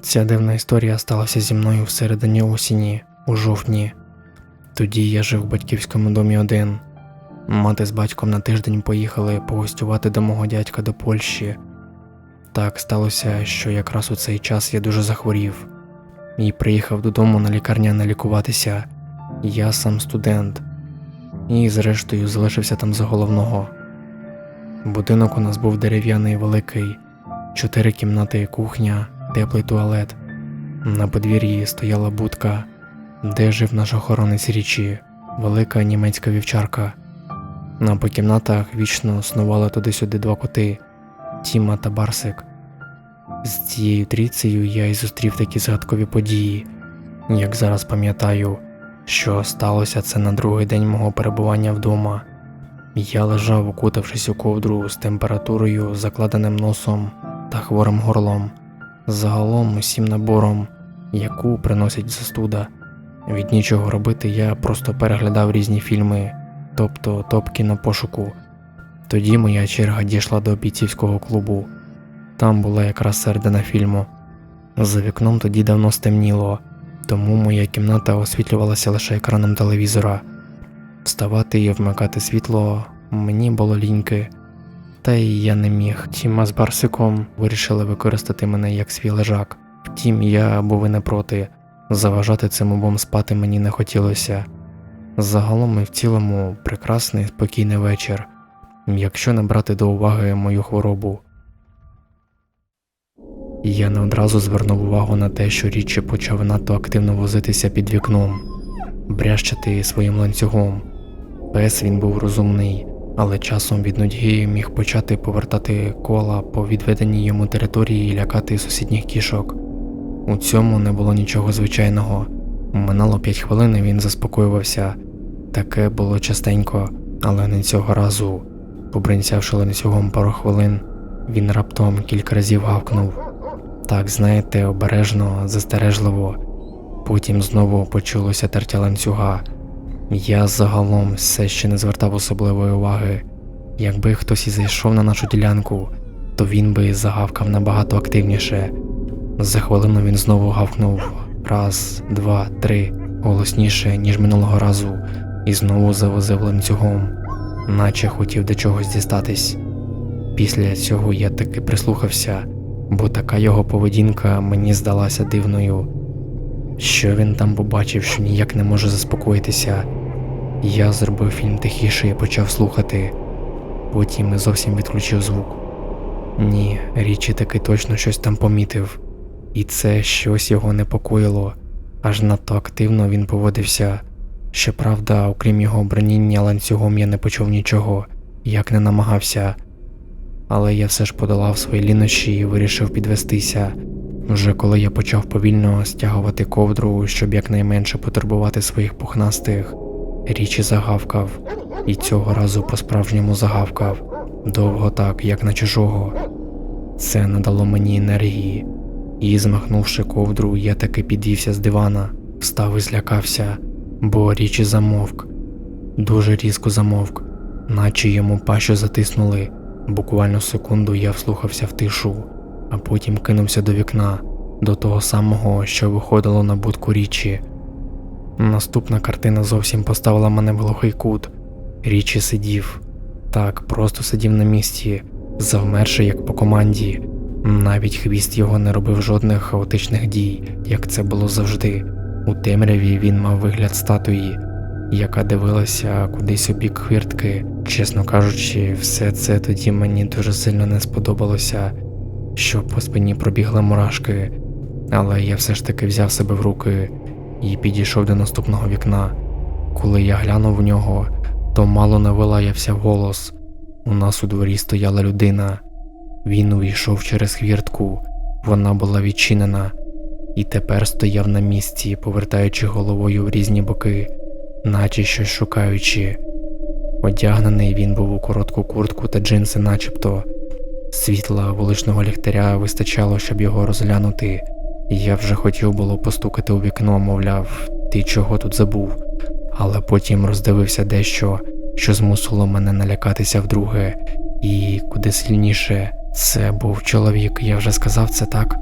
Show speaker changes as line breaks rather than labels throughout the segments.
Ця дивна історія сталася зі мною всередині осені, у жовтні. Тоді я жив в батьківському домі один. Мати з батьком на тиждень поїхали погостювати до мого дядька до Польщі. Так сталося, що якраз у цей час я дуже захворів і приїхав додому на лікарняне лікуватися. Я сам студент, і зрештою залишився там за головного. Будинок у нас був дерев'яний великий, чотири кімнати і кухня, теплий туалет. На подвір'ї стояла будка, де жив наш охоронець річі, велика німецька вівчарка. А по кімнатах вічно снували туди-сюди два коти Тіма та Барсик. З цією трійцею я й зустрів такі згадкові події, як зараз пам'ятаю, що сталося це на другий день мого перебування вдома. Я лежав, укутавшись у ковдру з температурою, закладеним носом та хворим горлом, загалом усім набором, яку приносить застуда. Від нічого робити я просто переглядав різні фільми, тобто топки на пошуку. Тоді моя черга дійшла до бійцівського клубу. Там була якраз середина фільму. За вікном тоді давно стемніло, тому моя кімната освітлювалася лише екраном телевізора. Вставати і вмикати світло мені було ліньки, та й я не міг. Тіма з Барсиком вирішили використати мене як свій лежак. Втім, я був і не проти. Заважати цим обом спати мені не хотілося. Загалом і в цілому прекрасний спокійний вечір, якщо не брати до уваги мою хворобу. Я не одразу звернув увагу на те, що річі почав надто активно возитися під вікном, брящати своїм ланцюгом. Пес він був розумний, але часом від нудьги міг почати повертати кола по відведеній йому території і лякати сусідніх кішок. У цьому не було нічого звичайного. Минало п'ять хвилин і він заспокоювався. Таке було частенько, але не цього разу. Побринцявши ланцюгом пару хвилин, він раптом кілька разів гавкнув. Так, знаєте, обережно, застережливо. Потім знову почулося тертя ланцюга. Я загалом все ще не звертав особливої уваги. Якби хтось і зайшов на нашу ділянку, то він би загавкав набагато активніше. За хвилину він знову гавкнув раз, два, три, голосніше, ніж минулого разу, і знову завозив ланцюгом, наче хотів до чогось дістатись. Після цього я таки прислухався, бо така його поведінка мені здалася дивною. Що він там побачив, що ніяк не може заспокоїтися. Я зробив фільм тихіше і почав слухати, потім і зовсім відключив звук. Ні, річі таки точно щось там помітив, і це щось його непокоїло, аж надто активно він поводився. Щоправда, окрім його броніння ланцюгом я не почув нічого, як не намагався. Але я все ж подолав свої лінощі і вирішив підвестися. Вже коли я почав повільно стягувати ковдру, щоб якнайменше потурбувати своїх пухнастих, річі загавкав, і цього разу по-справжньому загавкав, довго так, як на чужого. Це надало мені енергії, і, змахнувши ковдру, я таки підвівся з дивана, встав і злякався, бо річі замовк, дуже різко замовк, наче йому пащу затиснули. Буквально секунду я вслухався в тишу, а потім кинувся до вікна, до того самого, що виходило на будку річі. Наступна картина зовсім поставила мене в глухий кут. Річі сидів, так, просто сидів на місці, завмерши як по команді. Навіть хвіст його не робив жодних хаотичних дій, як це було завжди. У темряві він мав вигляд статуї, яка дивилася кудись у бік хвіртки. Чесно кажучи, все це тоді мені дуже сильно не сподобалося, що по спині пробігли мурашки, але я все ж таки взяв себе в руки і підійшов до наступного вікна. Коли я глянув в нього, то мало не вилаявся голос. У нас у дворі стояла людина. Він увійшов через хвіртку, вона була відчинена, і тепер стояв на місці, повертаючи головою в різні боки, наче щось шукаючи. Одягнений він був у коротку куртку та джинси, начебто. Світла вуличного ліхтаря вистачало, щоб його розглянути. Я вже хотів було постукати у вікно, мовляв, ти чого тут забув, але потім роздивився дещо, що змусило мене налякатися вдруге, і куди сильніше це був чоловік, я вже сказав це так.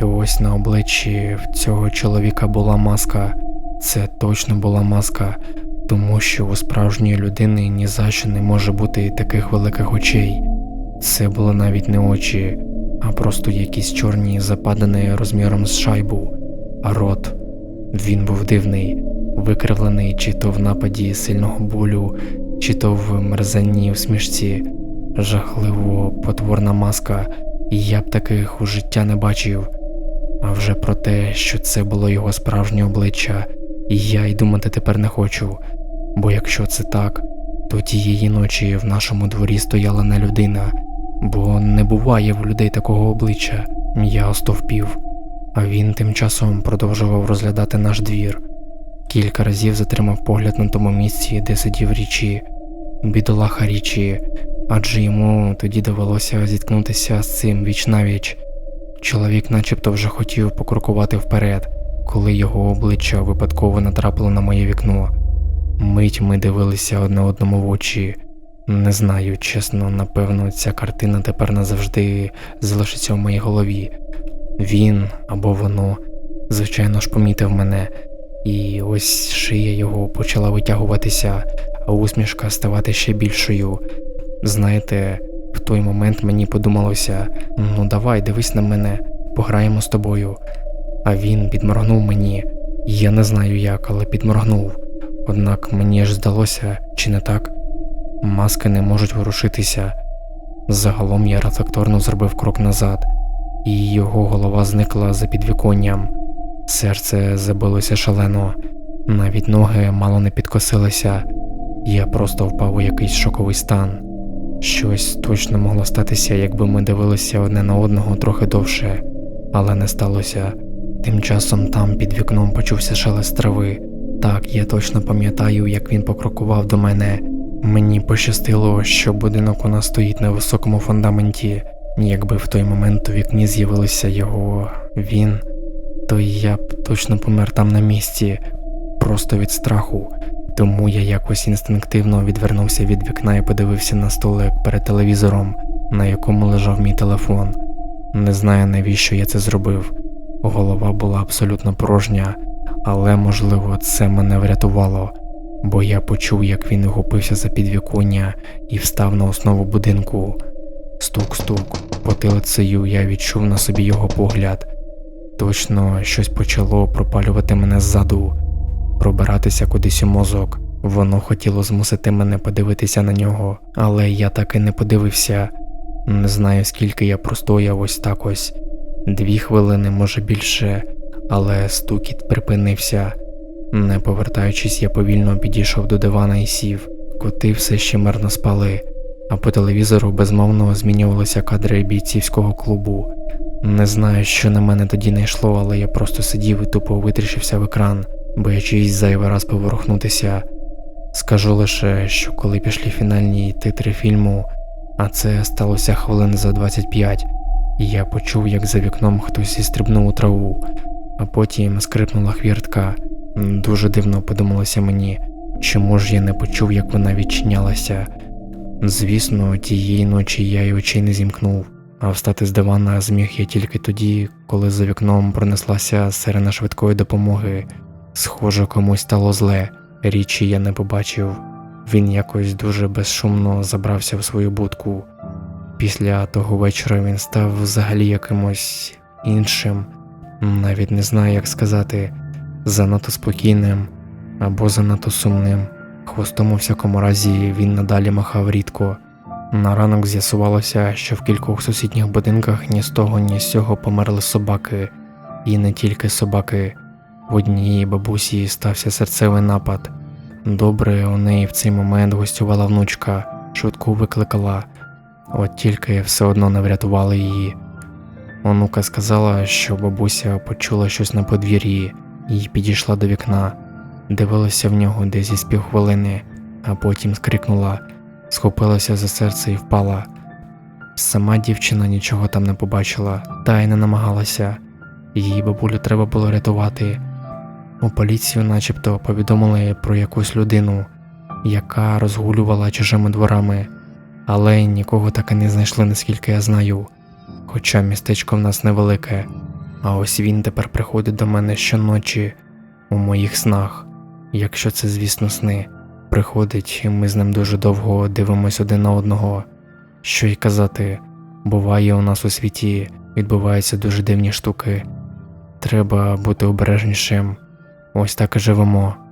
І ось на обличчі в цього чоловіка була маска. Це точно була маска, тому що у справжньої людини ні за що не може бути таких великих очей. Це були навіть не очі, а просто якісь чорні западини розміром з шайбу, а рот. Він був дивний, викривлений чи то в нападі сильного болю, чи то в мерзенній усмішці. Жахливо потворна маска, і я б таких у життя не бачив. А вже про те, що це було його справжнє обличчя, я й думати тепер не хочу. Бо якщо це так, то тієї ночі в нашому дворі стояла не людина, бо не буває в людей такого обличчя. Я остовпів, а він тим часом продовжував розглядати наш двір. Кілька разів затримав погляд на тому місці, де сидів річі, бідолаха річі, адже йому тоді довелося зіткнутися з цим віч навіч. Чоловік начебто вже хотів покрокувати вперед, коли його обличчя випадково натрапило на моє вікно. Мить ми дивилися одне одному в очі. Не знаю, чесно, напевно, ця картина тепер назавжди залишиться в моїй голові. Він або воно, звичайно ж, помітив мене, і ось шия його почала витягуватися, а усмішка ставати ще більшою. Знаєте, в той момент мені подумалося: ну давай, дивись на мене, пограємо з тобою. А він підморгнув мені, я не знаю як, але підморгнув. Однак мені ж здалося, чи не так? Маски не можуть ворушитися. Загалом я рефлекторно зробив крок назад, і його голова зникла за підвіконням. Серце забилося шалено, навіть ноги мало не підкосилися. Я просто впав у якийсь шоковий стан. Щось точно могло статися, якби ми дивилися одне на одного трохи довше, але не сталося. Тим часом там під вікном почувся шелест трави. Так, я точно пам'ятаю, як він покрокував до мене. Мені пощастило, що будинок у нас стоїть на високому фундаменті. Якби в той момент у вікні з'явилося його він, то я б точно помер там на місці, просто від страху. Тому я якось інстинктивно відвернувся від вікна і подивився на столик перед телевізором, на якому лежав мій телефон. Не знаю навіщо я це зробив. Голова була абсолютно порожня, але можливо це мене врятувало, бо я почув, як він ухопився за підвіконня і встав на основу будинку. Стук-стук, потилицею я відчув на собі його погляд. Точно щось почало пропалювати мене ззаду, пробиратися кудись у мозок. Воно хотіло змусити мене подивитися на нього, але я так і не подивився. Не знаю, скільки я простояв ось так ось. Дві хвилини, може більше, але стукіт припинився. Не повертаючись, я повільно підійшов до дивана і сів. Коти все ще мирно спали, а по телевізору безмовно змінювалися кадри бійцівського клубу. Не знаю, що на мене тоді не йшло, але я просто сидів і тупо витріщився в екран, боячись зайвий раз поворухнутися. Скажу лише, що коли пішли фінальні титри фільму, а це сталося хвилин за 25, я почув, як за вікном хтось істрибнув у траву, а потім скрипнула хвіртка. Дуже дивно подумалося мені, чому ж я не почув, як вона відчинялася. Звісно, тієї ночі я й очей не зімкнув, а встати з дивана зміг я тільки тоді, коли за вікном пронеслася сирена швидкої допомоги. Схоже, комусь стало зле, річі я не побачив. Він якось дуже безшумно забрався в свою будку. Після того вечора він став взагалі якимось іншим, навіть не знаю, як сказати, занадто спокійним або занадто сумним. Хвостом у всякому разі він надалі махав рідко. На ранок з'ясувалося, що в кількох сусідніх будинках ні з того, ні з цього померли собаки, і не тільки собаки. В однієї бабусі стався серцевий напад. Добре, у неї в цей момент гостювала внучка, швидку викликала, от тільки все одно не врятували її. Онука сказала, що бабуся почула щось на подвір'ї і підійшла до вікна, дивилася в нього десь із півхвилини, а потім скрикнула, схопилася за серце і впала. Сама дівчина нічого там не побачила, та й не намагалася. Її бабулю треба було рятувати. У поліцію начебто повідомили про якусь людину, яка розгулювала чужими дворами, але нікого так і не знайшли, наскільки я знаю. Хоча містечко в нас невелике. А ось він тепер приходить до мене щоночі у моїх снах, якщо це, звісно, сни. Приходить, і ми з ним дуже довго дивимось один на одного. Що й казати, буває у нас у світі, відбуваються дуже дивні штуки. Треба бути обережнішим. Ось так і живемо.